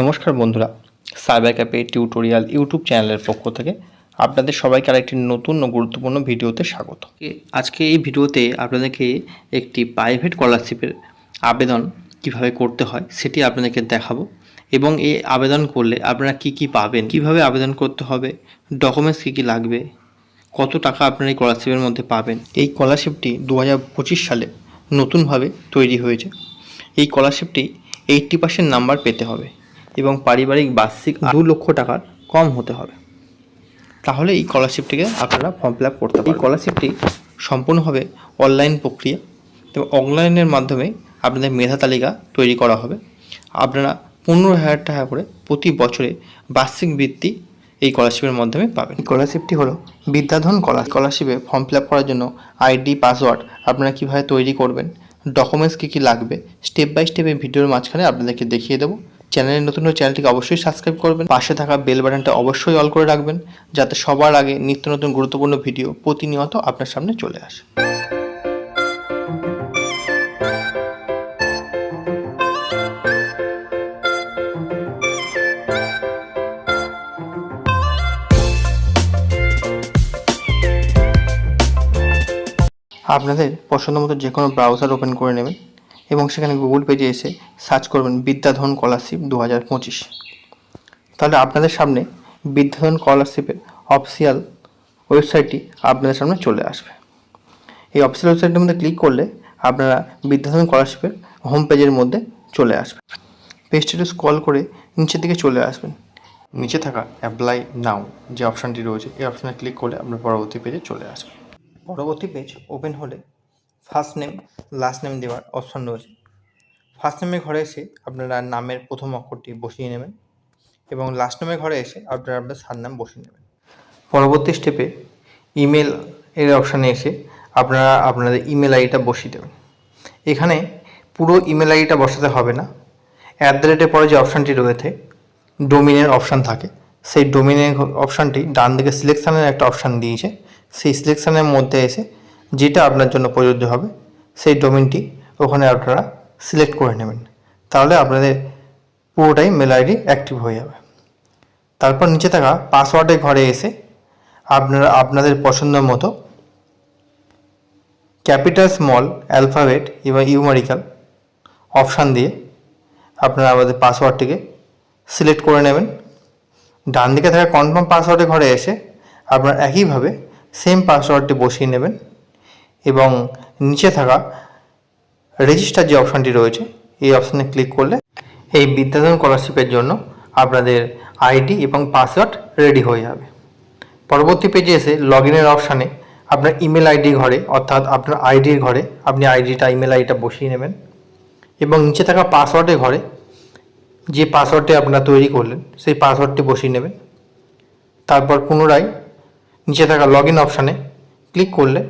নমস্কার বন্ধুরা cyber cafe tutorial YouTube চ্যানেলের পক্ষ থেকে আপনাদের সবাইকে আরেকটি নতুন ও গুরুত্বপূর্ণ ভিডিওতে স্বাগত। আজকে এই ভিডিওতে আপনাদেরকে একটি প্রাইভেট স্কলারশিপের আবেদন কীভাবে করতে হয় সেটি আপনাদেরকে দেখাবো এবং এই আবেদন করলে আপনারা কি কি পাবেন, কীভাবে আবেদন করতে হবে ডকুমেন্টস কী কী লাগবে, কত টাকা আপনারা এই স্কলারশিপের মধ্যে পাবেন। এই স্কলারশিপটি দু হাজার পঁচিশ সালে নতুনভাবে তৈরি হয়েছে। এই স্কলারশিপটি এইট্টি পার্সেন্ট নাম্বার পেতে হবে। এবং পারিবারিক বার্ষিক দু লক্ষ টাকার কম হতে হবে। তাহলে এই স্কলারশিপটিকে আপনারা ফর্ম ফিল আপ করতে পারেন এই স্কলারশিপটি সম্পূর্ণভাবে অনলাইন প্রক্রিয়া এবং অনলাইনের মাধ্যমে আপনাদের মেধা তালিকা তৈরি করা হবে। আপনারা পনেরো হাজার টাকা করে প্রতি বছরে বার্ষিক বৃত্তি এই স্কলারশিপের মাধ্যমে পাবেন। স্কলারশিপটি হলো বিদ্যাধন কলা স্কলারশিপে ফর্ম ফিল আপ করার জন্য আইডি পাসওয়ার্ড আপনারা কীভাবে তৈরি করবেন ডকুমেন্টস কী কী লাগবে স্টেপ বাই স্টেপ এই ভিডিওর মাঝখানে আপনাদেরকে দেখিয়ে দেবো। চ্যানেলে নতুন হলে চ্যানেলটিকে অবশ্যই সাবস্ক্রাইব করবেন। পাশে থাকা বেল বাটনটা অবশ্যই অল করে রাখবেন, যাতে সবার আগে নিত্য নতুন গুরুত্বপূর্ণ ভিডিও প্রতিনিয়ত আপনার সামনে চলে আসে। আপনাদের পছন্দ মতো যে কোনো ব্রাউজার ওপেন করে নেবেন। এবং সেখানে গুগল পেজে এসে সার্চ করবেন বিদ্যাধন স্কলারশিপ দু হাজার পঁচিশ। তাহলে আপনাদের সামনে বিদ্যাধন স্কলারশিপের অফিসিয়াল ওয়েবসাইটটি আপনাদের সামনে চলে আসবে। এই অফিসিয়াল ওয়েবসাইটের মধ্যে ক্লিক করলে আপনারা বিদ্যাধন স্কলারশিপের হোম পেজের মধ্যে চলে আসবেন। পেজটিতে স্ক্রল করে নিচের দিকে চলে আসবেন। নিচে থাকা অ্যাপ্লাই নাও যে অপশানটি রয়েছে, এই অপশানে ক্লিক করলে আপনার পরবর্তী পেজে চলে আসবে পরবর্তী পেজ ওপেন হলে ফার্স্ট নেম লাস্ট নেম দেওয়ার অপশন রয়েছে। ফার্স্ট নেমের ঘরে এসে আপনারা নামের প্রথম অক্ষরটি বসিয়ে নেবেন এবং লাস্ট নেমের ঘরে এসে আপনারা আপনার সারনাম বসিয়ে নেবেন। পরবর্তী স্টেপে ইমেল এর অপশানে এসে আপনারা আপনাদের ইমেল আইডিটা বসিয়ে দেবেন। এখানে পুরো ইমেল আইডিটা বসাতে হবে না। অ্যাট দ্য রেটের পরে যে অপশানটি রয়েছে ডোমিনের অপশান থাকে। সেই ডোমিনের অপশানটি ডান দিকে সিলেকশানের একটা অপশান দিয়েছে। সেই সিলেকশানের মধ্যে এসে যেটা আপনার জন্য প্রযোজ্য হবে, সেই ডোমেনটি ওখানে আপনারা সিলেক্ট করে নেবেন। তাহলে আপনাদের পুরোটাই মেল আইডি অ্যাক্টিভ হয়ে যাবে। তারপর নিচে থাকা পাসওয়ার্ডের ঘরে এসে আপনারা, আপনাদের পছন্দ মতো ক্যাপিটাল, স্মল, অ্যালফাবেট এবং ইউমারিক্যাল অপশান দিয়ে আপনারা আমাদের পাসওয়ার্ডটিকে সিলেক্ট করে নেবেন। ডান দিকে থাকা কনফার্ম পাসওয়ার্ডের ঘরে এসে আপনারা একইভাবে সেম পাসওয়ার্ডটি বসিয়ে নেবেন। এবং নিচে থাকা রেজিস্টার যে অপশানটি রয়েছে, এই অপশানে ক্লিক করলে এই বিদ্যাধন স্কলারশিপের জন্য আপনাদের আইডি এবং পাসওয়ার্ড রেডি হয়ে যাবে। পরবর্তী পেজে এসে লগ ইনের অপশানে আপনার ইমেল আইডি ঘরে, অর্থাৎ আপনার আইডির ঘরে আপনি আইডিটা ইমেল আইডিটা বসিয়ে নেবেন এবং নিচে থাকা পাসওয়ার্ডের ঘরে যে পাসওয়ার্ডটি আপনারা তৈরি করলেন, সেই পাসওয়ার্ডটি বসিয়ে নেবেন। তারপর পুনরায় নিচে থাকা লগ ইন অপশানে ক্লিক করলে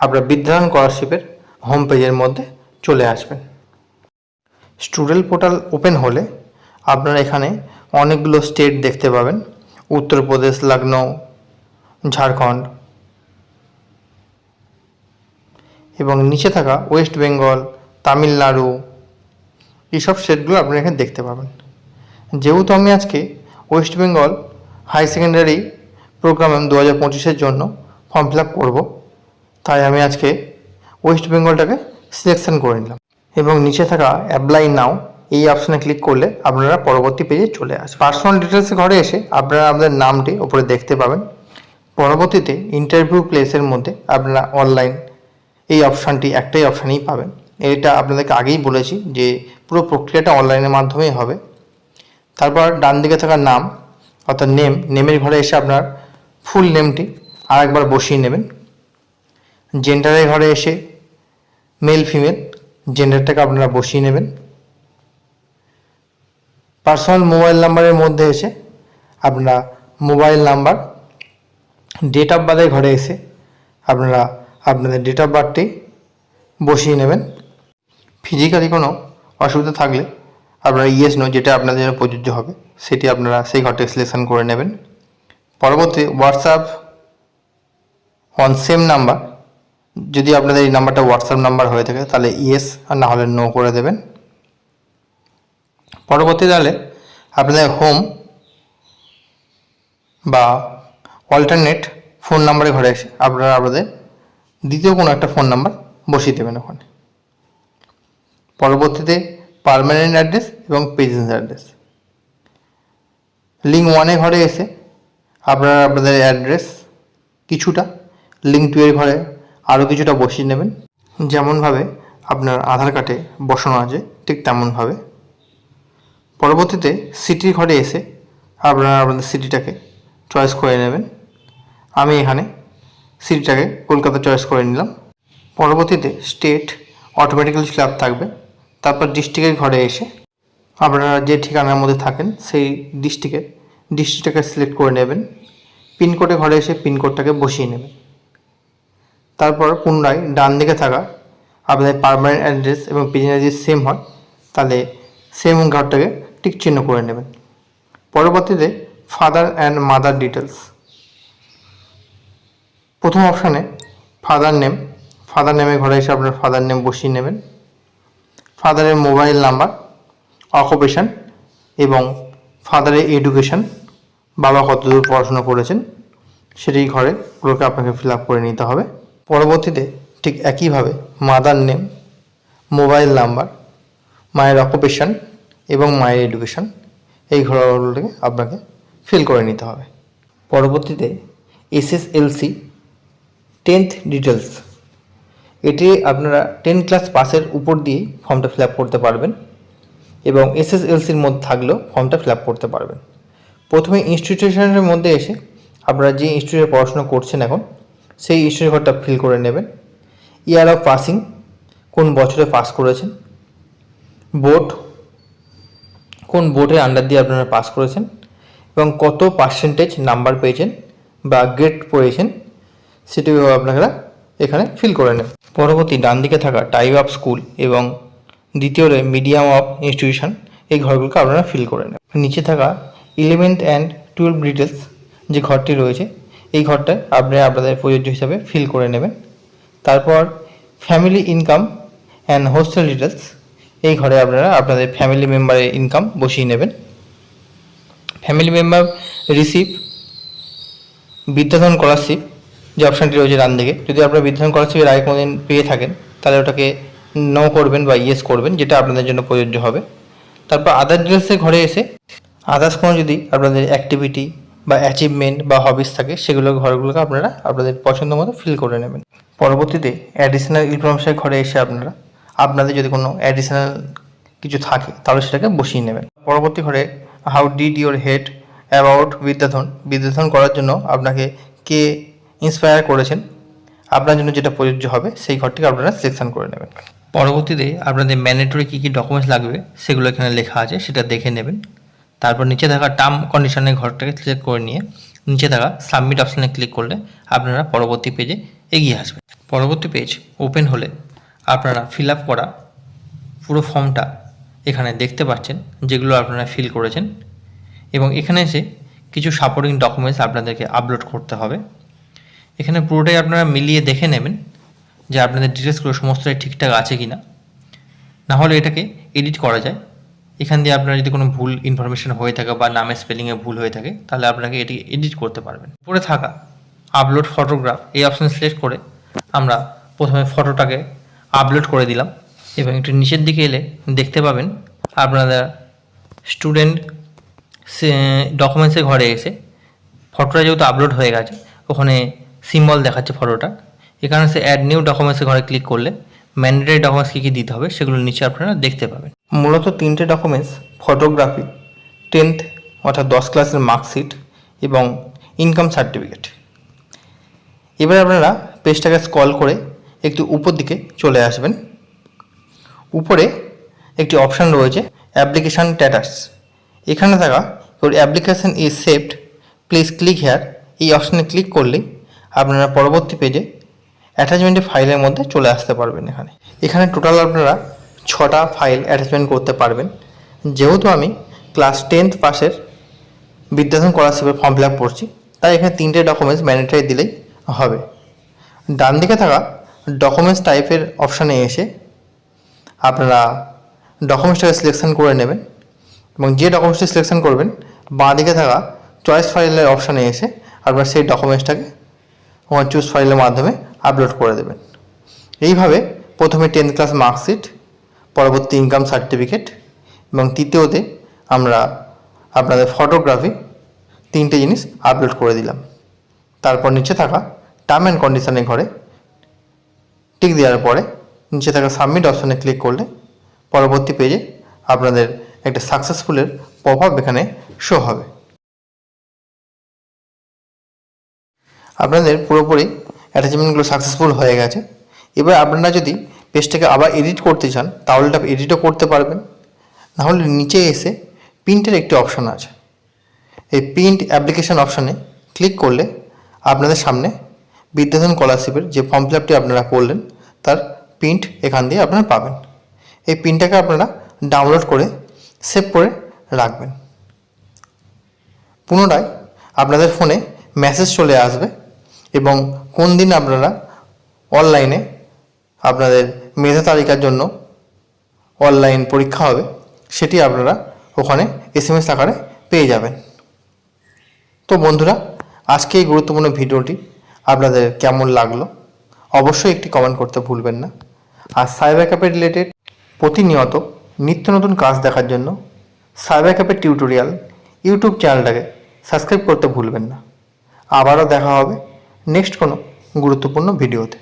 আপনার বিদ্যায়ন স্কলারশিপের হোম পেজের মধ্যে চলে আসবেন। স্টুডেন্ট পোর্টাল ওপেন হলে আপনারা এখানে অনেকগুলো স্টেট দেখতে পাবেন। উত্তরপ্রদেশ লখনৌ ঝাড়খণ্ড এবং নিচে থাকা ওয়েস্ট বেঙ্গল তামিলনাড়ু, এইসব স্টেটগুলো আপনারা এখানে দেখতে পাবেন। যেহেতু আমি আজকে West Bengal high secondary program দু হাজার পঁচিশের জন্য ফর্ম ফিল আপ করব তাই আমি আজকে ওয়েস্ট বেঙ্গলটাকে সিলেকশন করে নিলাম। এবং নিচে থাকা অ্যাপ্লাই নাও এই অপশানে ক্লিক করলে আপনারা পরবর্তী পেজে চলে আসবেন। পার্সোনাল ডিটেলসে ঘরে এসে আপনারা আপনাদের নামটি ওপরে দেখতে পাবেন। পরবর্তীতে ইন্টারভিউ প্লেসের মধ্যে আপনারা অনলাইন এই অপশানটি একটাই অপশানেই পাবেন। এটা আপনাদেরকে আগেই বলেছি যে পুরো প্রক্রিয়াটা অনলাইনের মাধ্যমেই হবে। তারপর ডান দিকে থাকা নাম অর্থাৎ নেম নেমের ঘরে এসে আপনার ফুল নেমটি আরেকবার বসিয়ে নেবেন। জেন্ডারের ঘরে এসে মেল ফিমেল জেন্ডারটাকে আপনারা বসিয়ে নেবেন। পার্সোনাল মোবাইল নাম্বারের মধ্যে এসে, আপনারা মোবাইল নাম্বার ডেট অফ বার্থের ঘরে এসে, আপনারা আপনাদের ডেট অফ বার্থটি বসিয়ে নেবেন। ফিজিক্যালি কোনো অসুবিধা থাকলে আপনারা ইয়েস নো যেটা আপনাদের জন্য প্রযোজ্য হবে, সেটি আপনারা সেই ঘরটি সিলেকশন করে নেবেন। পরবর্তী হোয়াটসঅ্যাপ অন সেম নাম্বার যদি আপনাদের এই নাম্বারটা হোয়াটসঅ্যাপ নাম্বার হয়ে থাকে, তাহলে ইয়েস আর না হলে নো করে দেবেন। পরবর্তী তাহলে আপনাদের হোম বা অল্টারনেট ফোন নাম্বারে ঘরে এসে আপনারা আপনাদের দ্বিতীয় কোনো একটা ফোন নাম্বার বসিয়ে দেবেন ওখানে। পরবর্তীতে পার্মানেন্ট অ্যাড্রেস এবং প্রেজেন্স অ্যাড্রেস লিঙ্ক ওয়ানে ঘরে এসে আপনারা আপনাদের অ্যাড্রেস কিছুটা লিঙ্ক টু এর ঘরে আরও কিছুটা বসিয়ে নেবেন। যেমনভাবে আপনার আধার কার্ডে বসানো আছে, ঠিক তেমনভাবে। পরবর্তীতে সিটির ঘরে এসে আপনারা আপনাদের সিটিটাকে চয়েস করে নেবেন। আমি এখানে সিটিটাকে কলকাতা চয়েস করে নিলাম। পরবর্তীতে স্টেট অটোমেটিক্যালি ফিল থাকবে। তারপর ডিস্ট্রিক্টের ঘরে এসে আপনারা যে ঠিকানার মধ্যে থাকেন, সেই ডিস্ট্রিক্টের ডিস্ট্রিক্টটাকে সিলেক্ট করে নেবেন। পিনকোডে ঘরে এসে পিনকোডটাকে বসিয়ে নেবেন। তারপর পুনরায় ডান দিকে থাকা আপনাদের পারমানেন্ট অ্যাড্রেস এবং পেজেন্ট যদি সেম হয়, তাহলে সেম ঘরটাকে টিক চিহ্ন করে নেবেন। পরবর্তীতে ফাদার অ্যান্ড মাদার ডিটেলস প্রথম অপশানে ফাদার নেম ফাদার নেমে ঘরে এসে আপনার ফাদার নেম বসিয়ে নেবেন। ফাদারের মোবাইল নাম্বার অকুপেশন এবং ফাদারের এডুকেশন বাবা কতদূর পড়াশোনা করেছেন, সেটি ঘরে ওগুলোকে আপনাকে ফিল আপ করে নিতে হবে। পরবর্তীতে ঠিক একইভাবে মাদার নেম মোবাইল নাম্বার মায়ের অকুপেশান এবং মায়ের এডুকেশন এই ঘরগুলোকে আপনাকে ফিল করে নিতে হবে। পরবর্তীতে এসএসএলসি টেন্থ ডিটেলস এটি আপনারা টেন ক্লাস পাসের উপর দিয়ে ফর্মটা ফিল করতে পারবেন এবং এসএসএলসির মধ্যে থাকলেও ফর্মটা ফিল করতে পারবেন। প্রথমে ইনস্টিটিউশনের মধ্যে এসে আপনারা যে ইনস্টিটিউটে পড়াশোনা করছেন এখন সেই ইনস্টিটিউট ঘরটা ফিল করে নেবেন। ইয়ার অফ পাসিং কোন বছরে পাস করেছেন? বোর্ড কোন বোর্ডের আন্ডার দিয়ে আপনারা পাস করেছেন? এবং কত পার্সেন্টেজ নাম্বার পেয়েছেন বা গ্রেড পেয়েছেন? সেটিও আপনারা এখানে ফিল করে নেন পরবর্তী ডান দিকে থাকা টাইপ অফ স্কুল এবং দ্বিতীয় মিডিয়াম অফ ইনস্টিটিউশন এই ঘরগুলোকে আপনারা ফিল করে নেন নিচে থাকা ইলেভেন্থ অ্যান্ড টুয়েলভ ডিটেলস যে ঘরটি রয়েছে এই ঘরটা আপনারা আপনাদের প্রযোজ্য হিসাবে ফিল করে নেবেন। তারপর family income and hostel details এই ঘরে আপনারা আপনাদের ফ্যামিলি মেম্বারের ইনকাম বসিয়ে নেবেন। Family member receive Vidyadhan scholarship যে অপশানটি রয়েছে ডান দিকে। যদি আপনারা বিদ্যাধন স্কলারশিপের আগে কোনোদিন পেয়ে থাকেন, তাহলে ওটাকে নো করবেন বা ইয়েস করবেন, যেটা আপনাদের জন্য প্রযোজ্য হবে। তারপর আদার ডিটেলসের ঘরে এসে আদার্স কোনো যদি আপনাদের অ্যাক্টিভিটি বা অ্যাচিভমেন্ট বা হবিস থাকে, সেগুলো ঘরগুলোকে আপনারা আপনাদের পছন্দ মতো ফিল করে নেবেন। পরবর্তীতে অ্যাডিশনাল ইনফরমেশনের ঘরে এসে আপনারা, আপনাদের যদি কোনো অ্যাডিশনাল কিছু থাকে, তাহলে সেটাকে বসিয়ে নেবেন। পরবর্তী ঘরে how did your head about Vidyadhan Vidyadhan করার জন্য আপনাকে কে ইন্সপায়ার করেছেন, আপনার জন্য যেটা প্রযোজ্য হবে, সেই ঘরটিকে আপনারা সিলেকশন করে নেবেন। পরবর্তীতে আপনাদের ম্যান্ডেটরি কী কী ডকুমেন্টস লাগবে, সেগুলো এখানে লেখা আছে, সেটা দেখে নেবেন। তারপর নিচে থাকা টার্ম কন্ডিশনের ঘরটাকে সিলেক্ট করে নিয়ে নিচে থাকা সাবমিট অপশানে ক্লিক করলে আপনারা পরবর্তী পেজে এগিয়ে আসবেন। পরবর্তী পেজ ওপেন হলে আপনারা ফিল আপ করা পুরো ফর্মটা এখানে দেখতে পাচ্ছেন, যেগুলো আপনারা ফিল করেছেন এবং এখানে এসে কিছু সাপোর্টিং ডকুমেন্টস আপনাদেরকে আপলোড করতে হবে। এখানে পুরোটাই আপনারা মিলিয়ে দেখে নেবেন যে আপনাদের ডিটেলসগুলো সমস্তটাই ঠিকঠাক আছে কি না হলে এটাকে এডিট করা যায়। এখান দিয়ে আপনার যদি কোনো ভুল ইনফরমেশন হয়ে থাকে বা নামের স্পেলিংয়ে ভুল হয়ে থাকে, তাহলে আপনাকে এটি এডিট করতে পারবেন। উপরে থাকা আপলোড ফটোগ্রাফ এই অপশান সিলেক্ট করে আমরা প্রথমে ফটোটাকে আপলোড করে দিলাম এবং একটু নিচের দিকে এলে দেখতে পাবেন আপনারা স্টুডেন্ট ডকুমেন্টসের ঘরে এসে ফটোটা যেহেতু আপলোড হয়ে গেছে, ওখানে সিম্বল দেখাচ্ছে ফটোটা এখানে সে অ্যাড নিউ ডকুমেন্টসের ঘরে ক্লিক করলে ম্যান্ডেটারি ডকুমেন্টস কী কী দিতে হবে সেগুলো নিচে আপনারা দেখতে পাবেন। মূলত তিনটে ডকুমেন্টস ফটোগ্রাফি টেন্থ অর্থাৎ দশ ক্লাসের মার্কশিট এবং ইনকাম সার্টিফিকেট এবার আপনারা পেজটাকে স্ক্রল করে একটু উপর দিকে চলে আসবেন। উপরে একটি অপশান রয়েছে অ্যাপ্লিকেশান স্ট্যাটাস এখানে থাকা your application is saved please click here এই অপশানে ক্লিক করলেই আপনারা পরবর্তী পেজে অ্যাটাচমেন্টের ফাইলের মধ্যে চলে আসতে পারবেন এখানে। এখানে টোটাল আপনারা ছটা ফাইল অ্যাটাচমেন্ট করতে পারবেন। যেহেতু আমি ক্লাস টেন্থ পাসের বিদ্যাধন স্কলারশিপের ফর্ম ফিল আপ করছি, তাই এখানে তিনটে ডকুমেন্টস ম্যান্ডেটারি দিলেই হবে। ডান দিকে থাকা ডকুমেন্টস টাইপের অপশানে এসে আপনারা ডকুমেন্টসটাকে সিলেকশন করে নেবেন এবং যে ডকুমেন্টসটি সিলেকশন করবেন, বাঁ দিকে থাকা চয়েস ফাইলের অপশানে এসে আপনারা সেই ডকুমেন্টসটাকে চুজ ফাইলের মাধ্যমে আপলোড করে দেবেন। এইভাবে প্রথমে টেন্থ ক্লাস মার্কশিট পরবর্তী ইনকাম সার্টিফিকেট এবং তৃতীয়তে আমরা আপনাদের ফটোগ্রাফি তিনটে জিনিস আপলোড করে দিলাম। তারপর নিচে থাকা টার্ম অ্যান্ড কন্ডিশনের ঘরে টিক দেওয়ার পরে নিচে থাকা সাবমিট অপশানে ক্লিক করলে পরবর্তী পেজে আপনাদের একটা সাকসেসফুলের আপ এখানে শো হবে। আপনাদের পুরোপুরি অ্যাটাচমেন্টগুলো সাকসেসফুল হয়ে গেছে। এবার আপনারা যদি পেজটাকে আবার এডিট করতে চান, তাহলে এটা এডিটও করতে পারবেন। নাহলে নিচে এসে প্রিন্টের একটি অপশান আছে। এই প্রিন্ট অ্যাপ্লিকেশন অপশানে ক্লিক করলে আপনাদের সামনে বিদ্যাধন স্কলারশিপের যে ফর্ম ফিল আপটি আপনারা করলেন, তার প্রিন্ট এখান দিয়ে আপনারা পাবেন। এই প্রিন্টটাকে আপনারা ডাউনলোড করে সেভ করে রাখবেন। পুনরায় আপনাদের ফোনে মেসেজ চলে আসবে এবং কোন দিন আপনারা অনলাইনে আপনাদের মেধা তালিকার জন্য অনলাইন পরীক্ষা হবে, সেটি আপনারা ওখানে এস এম আকারে পেয়ে যাবেন। তো বন্ধুরা, আজকে এই গুরুত্বপূর্ণ ভিডিওটি আপনাদের কেমন লাগল, অবশ্যই একটি কমেন্ট করতে ভুলবেন না। আর সাইবার ক্যাপের রিলেটেড প্রতিনিয়ত নিত্য নতুন কাজ দেখার জন্য সাইবার ক্যাপের টিউটোরিয়াল ইউটিউব চ্যানেলটাকে সাবস্ক্রাইব করতে ভুলবেন না। আবারও দেখা হবে নেক্সট কোনো গুরুত্বপূর্ণ ভিডিওতে।